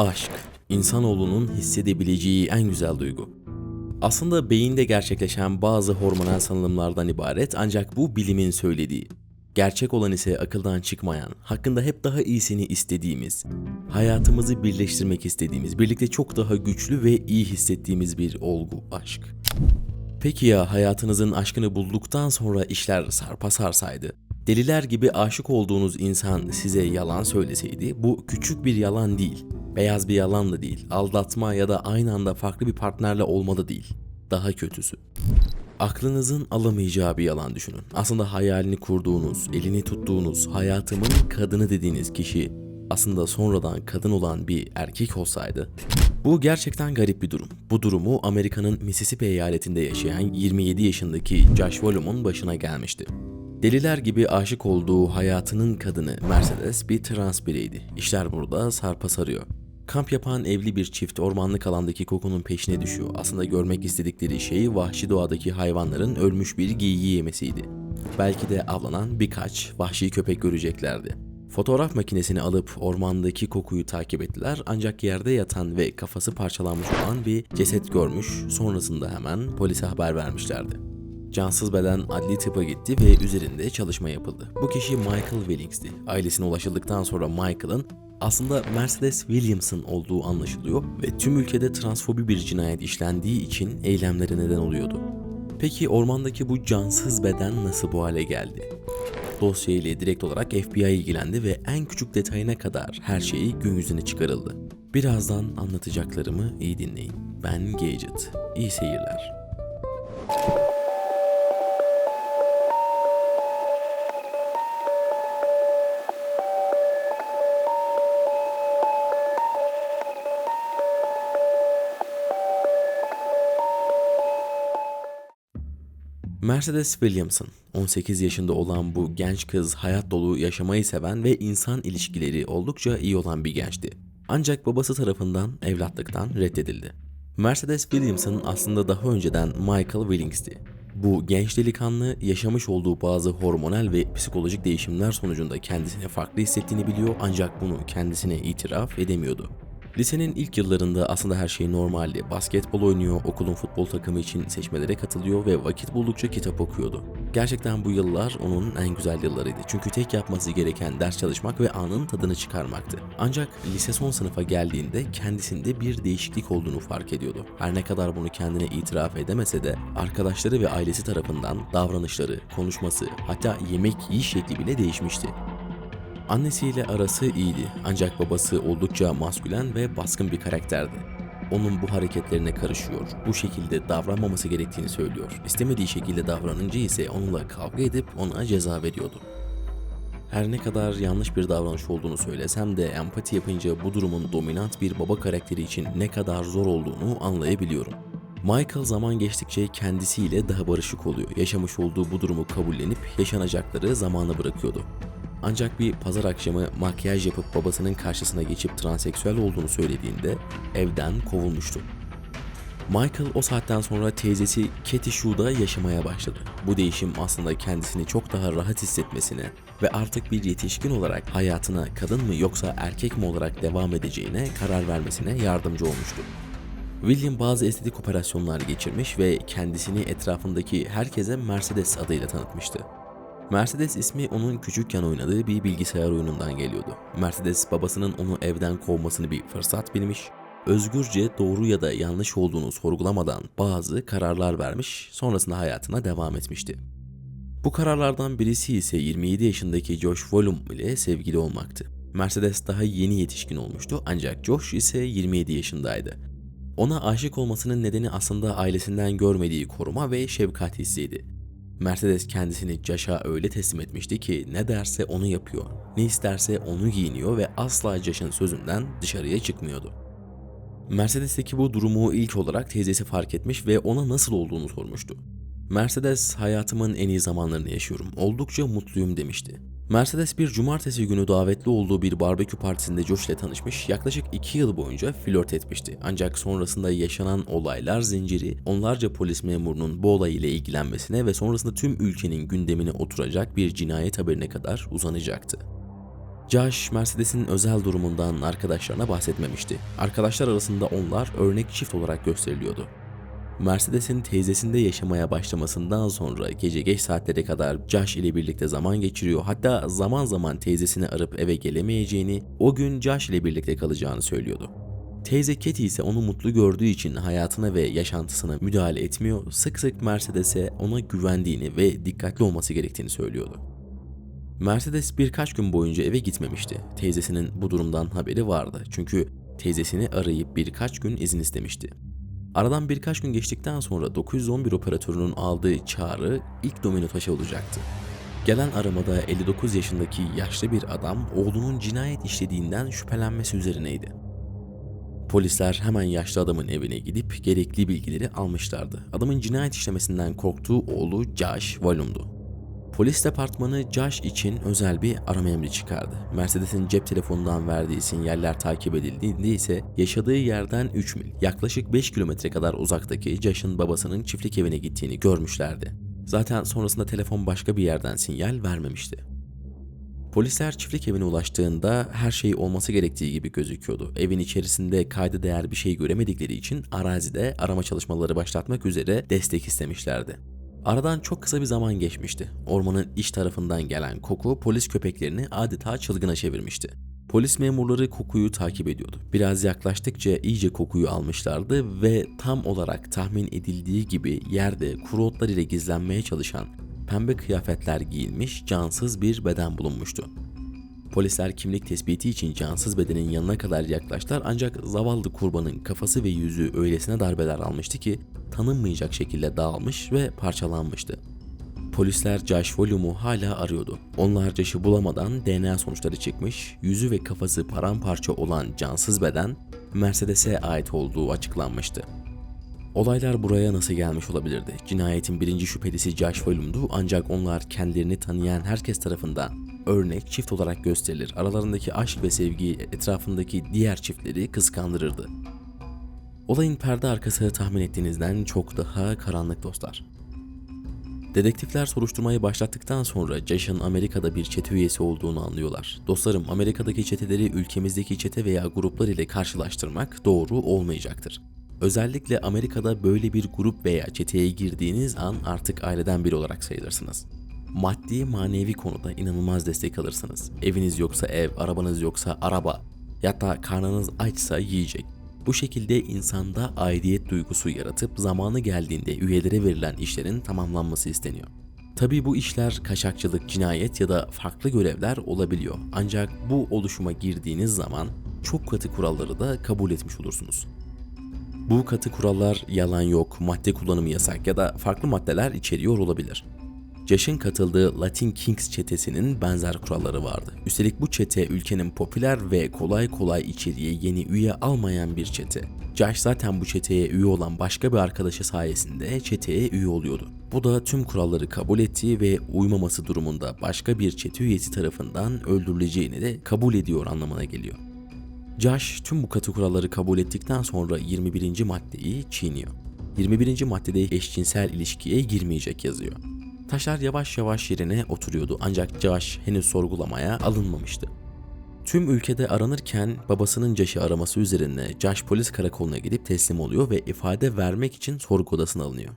Aşk, insanoğlunun hissedebileceği en güzel duygu. Aslında beyinde gerçekleşen bazı hormonal salınımlardan ibaret ancak bu bilimin söylediği. Gerçek olan ise akıldan çıkmayan, hakkında hep daha iyisini istediğimiz, hayatımızı birleştirmek istediğimiz, birlikte çok daha güçlü ve iyi hissettiğimiz bir olgu aşk. Peki ya hayatınızın aşkını bulduktan sonra işler sarpa sarsaydı? Deliler gibi aşık olduğunuz insan size yalan söyleseydi bu küçük bir yalan değil. Beyaz bir yalan da değil. Aldatma ya da aynı anda farklı bir partnerle olmalı değil. Daha kötüsü. Aklınızın alamayacağı bir yalan düşünün. Aslında hayalini kurduğunuz, elini tuttuğunuz, hayatımın kadını dediğiniz kişi aslında sonradan kadın olan bir erkek olsaydı. Bu gerçekten garip bir durum. Bu durumu Amerika'nın Mississippi eyaletinde yaşayan 27 yaşındaki Josh Volum'un başına gelmişti. Deliler gibi aşık olduğu hayatının kadını Mercedes bir trans bireydi. İşler burada sarpa sarıyor. Kamp yapan evli bir çift ormanlık alandaki kokunun peşine düşüyor. Aslında görmek istedikleri şey vahşi doğadaki hayvanların ölmüş bir geyiği yemesiydi. Belki de avlanan birkaç vahşi köpek göreceklerdi. Fotoğraf makinesini alıp ormandaki kokuyu takip ettiler ancak yerde yatan ve kafası parçalanmış olan bir ceset görmüş sonrasında hemen polise haber vermişlerdi. Cansız beden adli tıpa gitti ve üzerinde çalışma yapıldı. Bu kişi Michael Willings'ti. Ailesine ulaşıldıktan sonra Michael'ın aslında Mercedes Williams'ın olduğu anlaşılıyor ve tüm ülkede transfobi bir cinayet işlendiği için eylemlere neden oluyordu. Peki ormandaki bu cansız beden nasıl bu hale geldi? Dosya ile direkt olarak FBI ilgilendi ve en küçük detayına kadar her şeyi gün yüzüne çıkarıldı. Birazdan anlatacaklarımı iyi dinleyin. Ben Gadget. İyi seyirler. Mercedes Williamson, 18 yaşında olan bu genç kız hayat dolu yaşamayı seven ve insan ilişkileri oldukça iyi olan bir gençti. Ancak babası tarafından evlatlıktan reddedildi. Mercedes Williamson aslında daha önceden Michael Willings'ti. Bu genç delikanlı yaşamış olduğu bazı hormonal ve psikolojik değişimler sonucunda kendisine farklı hissettiğini biliyor ancak bunu kendisine itiraf edemiyordu. Lisenin ilk yıllarında aslında her şey normaldi. Basketbol oynuyor, okulun futbol takımı için seçmelere katılıyor ve vakit buldukça kitap okuyordu. Gerçekten bu yıllar onun en güzel yıllarıydı. Çünkü tek yapması gereken ders çalışmak ve anın tadını çıkarmaktı. Ancak lise son sınıfa geldiğinde kendisinde bir değişiklik olduğunu fark ediyordu. Her ne kadar bunu kendine itiraf edemese de arkadaşları ve ailesi tarafından davranışları, konuşması, hatta yemek yiyiş şekli bile değişmişti. Annesiyle arası iyiydi ancak babası oldukça maskülen ve baskın bir karakterdi. Onun bu hareketlerine karışıyor, bu şekilde davranmaması gerektiğini söylüyor. İstemediği şekilde davranınca ise onunla kavga edip ona ceza veriyordu. Her ne kadar yanlış bir davranış olduğunu söylesem de empati yapınca bu durumun dominant bir baba karakteri için ne kadar zor olduğunu anlayabiliyorum. Michael zaman geçtikçe kendisiyle daha barışık oluyor. Yaşamış olduğu bu durumu kabullenip yaşanacakları zamana bırakıyordu. Ancak bir pazar akşamı makyaj yapıp babasının karşısına geçip transseksüel olduğunu söylediğinde evden kovulmuştu. Michael o saatten sonra teyzesi Katie Shu'da yaşamaya başladı. Bu değişim aslında kendisini çok daha rahat hissetmesine ve artık bir yetişkin olarak hayatına kadın mı yoksa erkek mi olarak devam edeceğine karar vermesine yardımcı olmuştu. William bazı estetik operasyonlar geçirmiş ve kendisini etrafındaki herkese Mercedes adıyla tanıtmıştı. Mercedes ismi onun küçükken oynadığı bir bilgisayar oyunundan geliyordu. Mercedes babasının onu evden kovmasını bir fırsat bilmiş, özgürce doğru ya da yanlış olduğunu sorgulamadan bazı kararlar vermiş, sonrasında hayatına devam etmişti. Bu kararlardan birisi ise 27 yaşındaki Josh Volum ile sevgili olmaktı. Mercedes daha yeni yetişkin olmuştu ancak Josh ise 27 yaşındaydı. Ona aşık olmasının nedeni aslında ailesinden görmediği koruma ve şefkat hissiydi. Mercedes kendisini Josh'a öyle teslim etmişti ki ne derse onu yapıyor, ne isterse onu giyiniyor ve asla Josh'ın sözünden dışarıya çıkmıyordu. Mercedes'teki bu durumu ilk olarak teyzesi fark etmiş ve ona nasıl olduğunu sormuştu. Mercedes hayatımın en iyi zamanlarını yaşıyorum, oldukça mutluyum demişti. Mercedes bir cumartesi günü davetli olduğu bir barbekü partisinde Josh ile tanışmış, yaklaşık 2 yıl boyunca flört etmişti. Ancak sonrasında yaşanan olaylar zinciri onlarca polis memurunun bu olay ile ilgilenmesine ve sonrasında tüm ülkenin gündemine oturacak bir cinayet haberine kadar uzanacaktı. Josh, Mercedes'in özel durumundan arkadaşlarına bahsetmemişti. Arkadaşlar arasında onlar örnek çift olarak gösteriliyordu. Mercedes'in teyzesinde yaşamaya başlamasından sonra gece geç saatlere kadar Josh ile birlikte zaman geçiriyor. Hatta zaman zaman teyzesini arayıp eve gelemeyeceğini, o gün Josh ile birlikte kalacağını söylüyordu. Teyze Katie ise onu mutlu gördüğü için hayatına ve yaşantısına müdahale etmiyor, sık sık Mercedes'e ona güvendiğini ve dikkatli olması gerektiğini söylüyordu. Mercedes birkaç gün boyunca eve gitmemişti. Teyzesinin bu durumdan haberi vardı. Çünkü teyzesini arayıp birkaç gün izin istemişti. Aradan birkaç gün geçtikten sonra 911 operatörünün aldığı çağrı ilk domino taşı olacaktı. Gelen aramada 59 yaşındaki yaşlı bir adam oğlunun cinayet işlediğinden şüphelenmesi üzerineydi. Polisler hemen yaşlı adamın evine gidip gerekli bilgileri almışlardı. Adamın cinayet işlemesinden korktuğu oğlu Josh Wallum'du. Polis departmanı Josh için özel bir arama emri çıkardı. Mercedes'in cep telefonundan verdiği sinyaller takip edildiğinde ise yaşadığı yerden 3 mil, yaklaşık 5 kilometre kadar uzaktaki Josh'ın babasının çiftlik evine gittiğini görmüşlerdi. Zaten sonrasında telefon başka bir yerden sinyal vermemişti. Polisler çiftlik evine ulaştığında her şey olması gerektiği gibi gözüküyordu. Evin içerisinde kayda değer bir şey göremedikleri için arazide arama çalışmaları başlatmak üzere destek istemişlerdi. Aradan çok kısa bir zaman geçmişti. Ormanın iç tarafından gelen koku polis köpeklerini adeta çılgına çevirmişti. Polis memurları kokuyu takip ediyordu. Biraz yaklaştıkça iyice kokuyu almışlardı ve tam olarak tahmin edildiği gibi yerde kuru otlar ile gizlenmeye çalışan pembe kıyafetler giyilmiş cansız bir beden bulunmuştu. Polisler kimlik tespiti için cansız bedenin yanına kadar yaklaştılar ancak zavallı kurbanın kafası ve yüzü öylesine darbeler almıştı ki tanınmayacak şekilde dağılmış ve parçalanmıştı. Polisler Josh Volum'u hala arıyordu. Onlar Josh'ı bulamadan DNA sonuçları çıkmış, yüzü ve kafası paramparça olan cansız beden Mercedes'e ait olduğu açıklanmıştı. Olaylar buraya nasıl gelmiş olabilirdi? Cinayetin birinci şüphelisi Josh Volum'du ancak onlar kendilerini tanıyan herkes tarafından örnek çift olarak gösterilir. Aralarındaki aşk ve sevgi etrafındaki diğer çiftleri kıskandırırdı. Olayın perde arkası tahmin ettiğinizden çok daha karanlık dostlar. Dedektifler soruşturmayı başlattıktan sonra Josh'ın Amerika'da bir çete üyesi olduğunu anlıyorlar. Dostlarım Amerika'daki çeteleri ülkemizdeki çete veya gruplar ile karşılaştırmak doğru olmayacaktır. Özellikle Amerika'da böyle bir grup veya çeteye girdiğiniz an artık aileden biri olarak sayılırsınız. Maddi manevi konuda inanılmaz destek alırsınız. Eviniz yoksa ev, arabanız yoksa araba, hatta karnınız açsa yiyecek. Bu şekilde insanda aidiyet duygusu yaratıp zamanı geldiğinde üyelere verilen işlerin tamamlanması isteniyor. Tabi bu işler kaçakçılık, cinayet ya da farklı görevler olabiliyor. Ancak bu oluşuma girdiğiniz zaman çok katı kuralları da kabul etmiş olursunuz. Bu katı kurallar yalan yok, madde kullanımı yasak ya da farklı maddeler içeriyor olabilir. Josh'ın katıldığı Latin Kings çetesinin benzer kuralları vardı. Üstelik bu çete ülkenin popüler ve kolay kolay içeriye yeni üye almayan bir çete. Josh zaten bu çeteye üye olan başka bir arkadaşı sayesinde çeteye üye oluyordu. Bu da tüm kuralları kabul ettiği ve uymaması durumunda başka bir çete üyesi tarafından öldürüleceğini de kabul ediyor anlamına geliyor. Josh tüm bu katı kuralları kabul ettikten sonra 21. maddeyi çiğniyor. 21. maddede eşcinsel ilişkiye girmeyecek yazıyor. Taşlar yavaş yavaş yerine oturuyordu ancak Josh henüz sorgulamaya alınmamıştı. Tüm ülkede aranırken babasının Josh'ı araması üzerine Josh polis karakoluna gidip teslim oluyor ve ifade vermek için sorgu odasına alınıyor.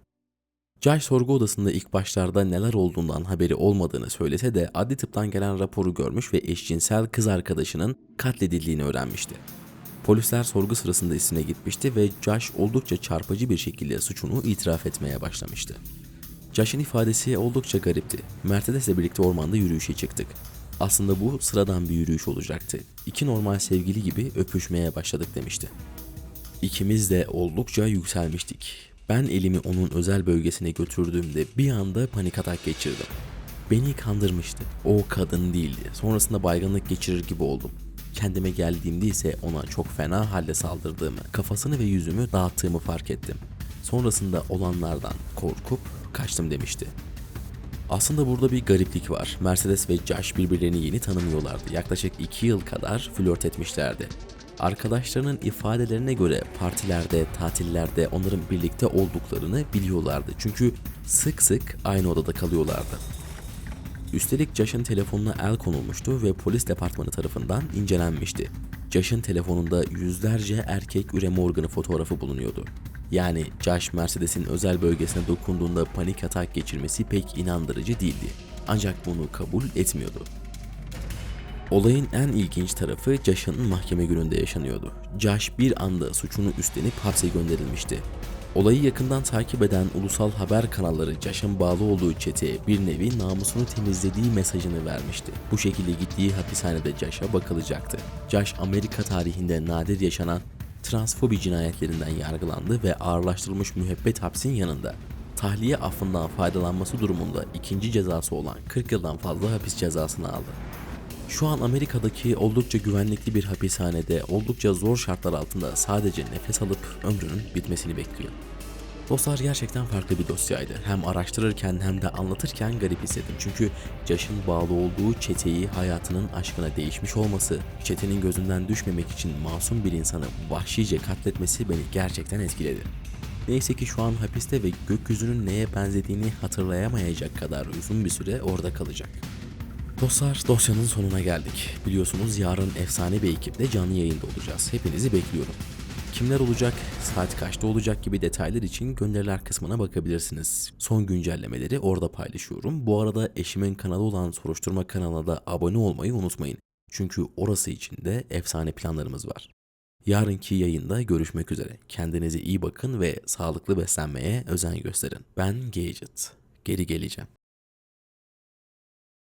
Josh sorgu odasında ilk başlarda neler olduğundan haberi olmadığını söylese de adli tıptan gelen raporu görmüş ve eşcinsel kız arkadaşının katledildiğini öğrenmişti. Polisler sorgu sırasında ismine gitmişti ve Josh oldukça çarpıcı bir şekilde suçunu itiraf etmeye başlamıştı. Josh'ın ifadesi oldukça garipti. Mercedes'le birlikte ormanda yürüyüşe çıktık. Aslında bu sıradan bir yürüyüş olacaktı. İki normal sevgili gibi öpüşmeye başladık demişti. İkimiz de oldukça yükselmiştik. Ben elimi onun özel bölgesine götürdüğümde bir anda panik atak geçirdim. Beni kandırmıştı. O kadın değildi. Sonrasında baygınlık geçirir gibi oldum. Kendime geldiğimde ise ona çok fena halde saldırdığımı, kafasını ve yüzümü dağıttığımı fark ettim. Sonrasında olanlardan korkup kaçtım demişti. Aslında burada bir gariplik var. Mercedes ve Josh birbirlerini yeni tanımıyorlardı. Yaklaşık 2 yıl kadar flört etmişlerdi. Arkadaşlarının ifadelerine göre partilerde, tatillerde onların birlikte olduklarını biliyorlardı. Çünkü sık sık aynı odada kalıyorlardı. Üstelik Josh'ın telefonuna el konulmuştu ve polis departmanı tarafından incelenmişti. Josh'ın telefonunda yüzlerce erkek üreme organı fotoğrafı bulunuyordu. Yani Josh Mercedes'in özel bölgesine dokunduğunda panik atak geçirmesi pek inandırıcı değildi. Ancak bunu kabul etmiyordu. Olayın en ilginç tarafı Josh'ın mahkeme gününde yaşanıyordu. Josh bir anda suçunu üstlenip hapse gönderilmişti. Olayı yakından takip eden ulusal haber kanalları Josh'ın bağlı olduğu çeteye bir nevi namusunu temizlediği mesajını vermişti. Bu şekilde gittiği hapishanede Josh'a bakılacaktı. Josh Amerika tarihinde nadir yaşanan transfobi cinayetlerinden yargılandı ve ağırlaştırılmış müebbet hapsin yanında tahliye affından faydalanması durumunda ikinci cezası olan 40 yıldan fazla hapis cezasını aldı. Şu an Amerika'daki oldukça güvenlikli bir hapishanede oldukça zor şartlar altında sadece nefes alıp ömrünün bitmesini bekliyor. Dostlar gerçekten farklı bir dosyaydı. Hem araştırırken hem de anlatırken garip hissettim. Çünkü Josh'ın bağlı olduğu çeteyi hayatının aşkına değişmiş olması, çetenin gözünden düşmemek için masum bir insanı vahşice katletmesi beni gerçekten etkiledi. Neyse ki şu an hapiste ve gökyüzünün neye benzediğini hatırlayamayacak kadar uzun bir süre orada kalacak. Dostlar dosyanın sonuna geldik. Biliyorsunuz yarın efsane bir ekiple canlı yayında olacağız. Hepinizi bekliyorum. Kimler olacak, saat kaçta olacak gibi detaylar için gönderiler kısmına bakabilirsiniz. Son güncellemeleri orada paylaşıyorum. Bu arada eşimin kanalı olan soruşturma kanalına da abone olmayı unutmayın. Çünkü orası için de efsane planlarımız var. Yarınki yayında görüşmek üzere. Kendinize iyi bakın ve sağlıklı beslenmeye özen gösterin. Ben Gadget. Geri geleceğim.